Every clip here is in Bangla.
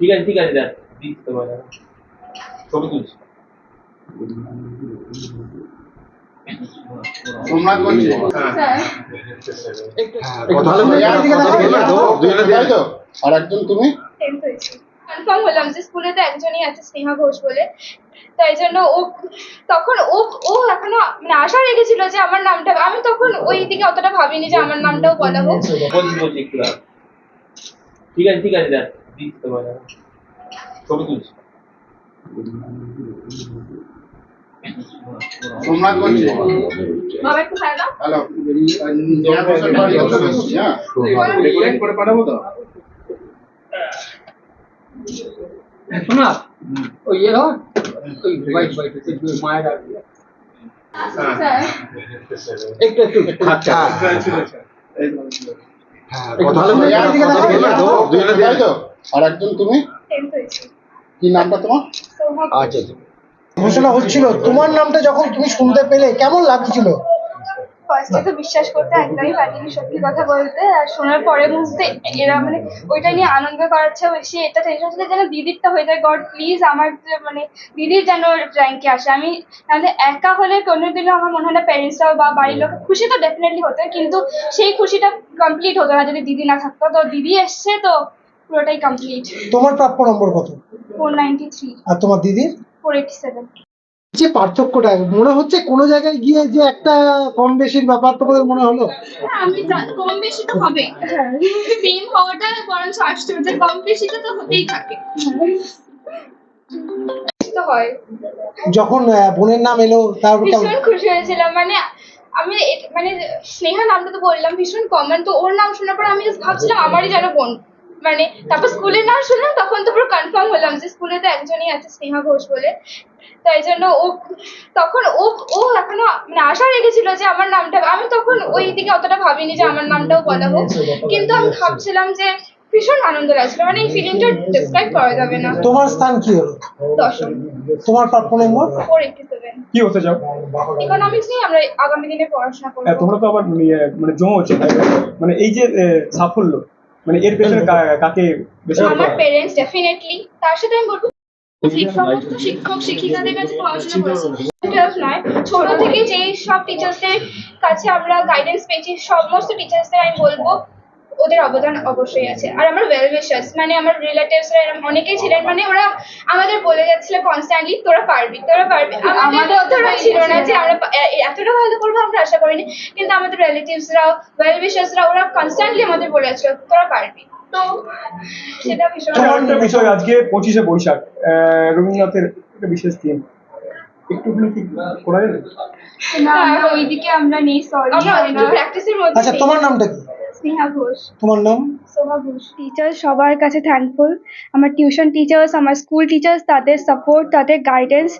ঠিক আছে ঠিক আছে দেখ দিচ্ছি তোমার ছবি তুলছি। সোমনাথ বলছি স্যার তাই তো আর একজন তুমি? কনফার্ম হলাম যে স্কুলে তো একজনই আছে স্নেহা ঘোষ বলে। তাই জন্য ও তখন ও ও এখনও মানে আশা রেখেছিল যে আমার নামটা আমি তখন ওই দিকে অতটা ভাবিনি যে আমার নামটাও বলা হোক। ঠিক আছে ঠিক আছে দেখ। দিচ্ছি তোমার ছবি তুলছি। সোমনাথ বলছি বাবা একটু হ্যাঁ না হ্যালো। জয়া ঘোষের বাড়ি হ্যাঁ রেকর্ডিং করে পাঠাবো তো? শোনা ওই ইয়ে হয়? ওই হোয়াইট হোয়াইট মায়ের আর একটু একটু। আচ্ছা। তাই তো? আর একজন তুমি? কি নামটা তোমার? আচ্ছা ঘোষণা হচ্ছিল তোমার নামটা যখন তুমি শুনতে পেলে কেমন লাগছিল? ফার্স্টে তো বিশ্বাস করতে একদমই পারিনি সত্যি কথা বলতে। আর শোনার পরে বুঝতে এরা মানে ওইটা নিয়ে আনন্দ বেশি এটা টেনশন ছিল যেন দিদিরটা হয়ে যায়। গড প্লিজ আমার যে মানে দিদির যেন র্যাঙ্কে আসে। আমি নাহলে একা হলে কোনোদিনও আমার মনে হয় না প্যারেন্টসরাও বা বাড়ির লোক খুশি তো ডেফিনেটলি হতো কিন্তু সেই খুশিটা কমপ্লিট হতো না। যদি দিদি না থাকতো তো দিদি এসছে তো পুরোটাই কমপ্লিট তোমার প্রাপ্য নম্বর কত? ফোর নাইনটি থ্রি আর তোমার দিদির? ফোর এইটটি সেভেন যে পার্থক্যটা মনে হচ্ছে কোনো জায়গায় গিয়ে যে একটা কম বেশির ব্যাপার তোমাদের মনে হলো? আমি কম বেশি তো হবে। সেম হওয়াটা বরঞ্চ আশ্চর্য কম বেশিটা তো হতেই থাকে। হয়। যখন বোনের নাম এলো তারপর কেমন? ভীষণ খুশি হয়েছিলাম মানে আমি মানে স্নেহা নামটা তো বললাম ভীষণ কমন তো ওর নাম শোনার পর আমি ভাবছিলাম আমারই যেন বোন। মানে তারপর স্কুলের নাম শুনলাম তখন তো পুরো কনফার্ম হলাম যে স্কুলে তো একজনই আছে স্নেহা ঘোষ বলে। তাই জন্য ও তখন ও ও এখনও মানে আশা রেখেছিল যে আমার নামটা আমি তখন ওই দিকে অতটা ভাবিনি যে আমার নামটাও বলা হোক। কিন্তু আমি ভাবছিলাম যে ভীষণ আনন্দ লাগছিল মানে এই ফিলিংটা ডিসক্রাইব করা যাবে না। তোমার স্থান কি হলো? দশম। তোমার প্রাপ্য নম্বর? কি হতে চাও? ইকোনমিক্স নিয়ে আমরা আগামী দিনে পড়াশোনা করব। তোমরা তো আবার ইয়ে, মানে জমজ মানে এই যে সাফল্য মানে এর পেছনে কাকে বেশি আমার প্যারেন্টস ডেফিনেটলি তার সাথে আমি বলব সমস্ত শিক্ষক শিক্ষিকাদের কাছে পড়াশোনা করেছি। টুয়েলভ নয় ছোট থেকে যে সব টিচার্সদের কাছে আমরা গাইডেন্স পেয়েছি সমস্ত টিচার্সদের আমি বলব ওদের অবদান অবশ্যই আছে। আর আমার ওয়েল উইশার্স মানে আমার রিলেটিভসরা এরকম অনেকেই ছিলেন মানে ওরা আমাদের বলে যাচ্ছিল কনস্ট্যান্টলি তোরা পারবি তোরা পারবি। আমাদের অতটা ছিল না যে আমরা এতটা ভালো করব আমরা আশা করিনি। কিন্তু আমাদের রিলেটিভসরাও ওয়েল উইশার্সরা ওরা কনস্ট্যান্টলি আমাদের বলে যাচ্ছিল তোরা পারবি। তো সেটা ভীষণ বিষয় আজকে পঁচিশে বৈশাখ আহ, রবীন্দ্রনাথের একটা বিশেষ দিন একটুখানি কি করা যাবে না আমরা ওইদিকে আমরা নেই সরি আমরা প্র্যাকটিসের মধ্যে আচ্ছা তোমার নামটা কি? স্নেহা ঘোষ। তোমার নাম? শোভা ঘোষ। টিচার সবার কাছে থ্যাঙ্কফুল আমার টিউশন টিচার্স আমার স্কুল টিচার্স তাদের সাপোর্ট তাদের গাইডেন্স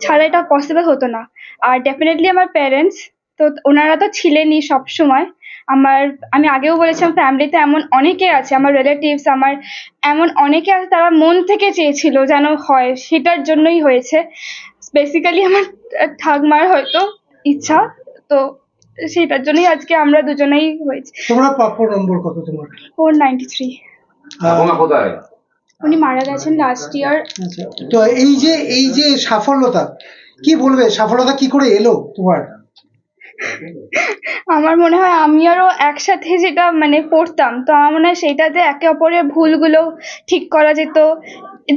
ছাড়া এটা পসিবল হতো না। আর ডেফিনেটলি আমার প্যারেন্টস তো ওনারা তো ছিলেনই সব সময় আমার আমি আগেও বলেছিলাম ফ্যামিলিতে এমন অনেকে আছে আমার রিলেটিভস আমার এমন অনেকে আছে তারা মন থেকে চেয়েছিল যেন হয় সেটার জন্যই হয়েছে। বেসিক্যালি আমার ঠাকমার হয়তো ইচ্ছা তো সেটার জন্যই আজকে আমরা দুজনেই হয়েছে। তোমরা প্রাপ্য নম্বর কত তোমার? ফোর নাইনটি থ্রি কোথায়? উনি মারা গেছেন লাস্ট ইয়ার আচ্ছা তো এই যে এই যে সাফল্যতা কি বলবে? সাফল্যতা কি করে এলো তোমার? আমার মনে হয় আমি আরও একসাথে যেটা মানে পড়তাম তো আমার মনে হয় সেইটাতে একে অপরের ভুলগুলো ঠিক করা যেত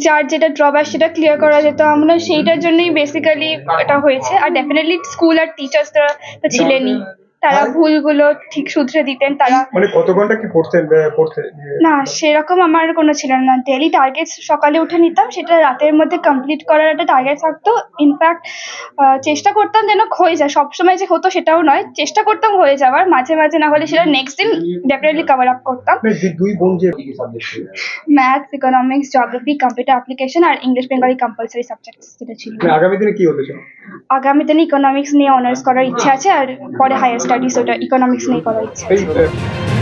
যার যেটা ড্রব্যাক সেটা ক্লিয়ার করা যেত। আমরা সেইটার জন্যই বেসিক্যালি এটা হয়েছে। আর ডেফিনেটলি স্কুল আর টিচার্সরা তো ছিলেনই। তারা ভুলগুলো ঠিক শুধরে দিতেন তারা মানে কত ঘণ্টা কি পড়তেন পড়তে না সেরকম আমার কোনো ছিল না। ডেলি টার্গেট সকালে উঠে নিতাম সেটা রাতের মধ্যে কমপ্লিট করার একটা টার্গেট থাকতো। ইনফ্যাক্ট চেষ্টা করতাম যেন হয়ে যায়। সবসময় যে হতো সেটাও নয় চেষ্টা করতাম হয়ে যাওয়ার। মাঝে মাঝে না হলে সেটা নেক্সট দিন ডেফিনেটলি কভার আপ করতাম। মানে দুই বোন যে maths economics geography computer application আর ইংলিশ বেঙ্গলি কম্পালসারি সাবজেক্টস যেটা ছিল। মানে আগামী দিনে কি হতে চাও আগামী দিনে ইকোনমিক্স নিয়ে অনার্স করার ইচ্ছা আছে আর পরে হায়ার স্টাডিজ ওটা ইকোনমিক্স নিয়ে করার ইচ্ছা